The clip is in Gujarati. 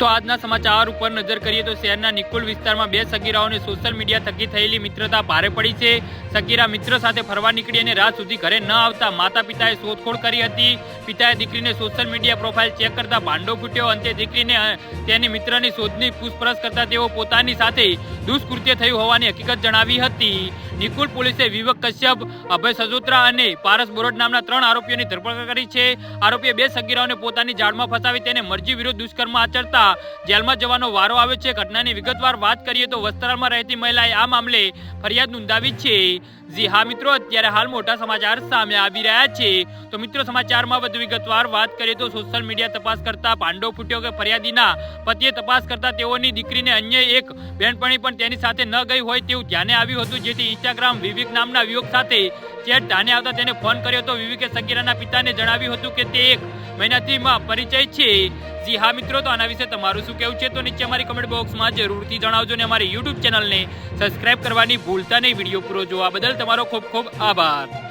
તો આજના સમાચાર ઉપર નજર કરીએ તો શહેરના નિકુલ વિસ્તારમાં બે સગીરાઓને સોશિયલ મીડિયા થકી થયેલી મિત્રતા ભારે પડી છે. સગીરા મિત્ર સાથે ફરવા નીકળી અને રાત સુધી ઘરે ન આવતા માતા પિતાએ શોધખોળ કરી હતી. પિતાએ દીકરીને સોશિયલ મીડિયા પ્રોફાઇલ ચેક કરતા ભાંડો ફૂટ્યો. અંતે દીકરીને, તેની મિત્રની શોધની પૂછપરછ કરતા તેઓ પોતાની સાથે દુષ્કૃત્ય થયું હોવાની હકીકત જણાવી હતી. નિકુલ પોલીસે વિવેક કશ્યપ, અભય સજોત્રા અને પારસ બોરડ નામના ત્રણ આરોપીઓની ધરપકડ કરી છે. આરોપીએ બે સગીરાઓને પોતાની જાળમાં ફસાવી તેને મરજી વિરુદ્ધ દુષ્કર્મ આચરતા જેલમાં જવાનો વારો આવ્યો છે. ઘટનાની વિગતવાર વાત કરીએ તો વસ્ત્રાલમાં રહેતી મહિલાએ આ મામલે ફરિયાદ નોંધાવી છે. જી હા મિત્રો, અત્યારે હાલ મોટા સમાચાર સામે આવી રહ્યા છે. તો મિત્રો, સમાચારમાં વધુ વિગતવાર વાત કરીએ તો સોશિયલ મીડિયા તપાસ કરતા પાંડવ ફૂટ્યો કે ફરિયાદીના પતિએ તપાસ કરતા તેઓની દીકરીને અન્ય એક બેનપણી પણ તેની સાથે ન ગઈ હોય તેવું ધ્યાને આવ્યું હતું, જેથી ઇન્સ્ટાગ્રામ વિવેક નામના યુવક સાથે ચેટ ધ્યાને આવતા તેને ફોન કર્યો તો વિવેકે સગીરાના પિતાને જણાવ્યું હતું કે તે એક મહિનાથી પરિચય છે. જી હા મિત્રો, તો આના વિશે તમારું શું કહેવું છે? તો નીચે અમારી કમેન્ટ બોક્સમાં જરૂરથી જણાવજો ને અમારી યુટ્યુબ ચેનલને સબસ્ક્રાઇબ કરવાની ભૂલતા નહીં. વીડિયો પૂરો જોવા બદલ તમારો ખૂબ ખૂબ આભાર.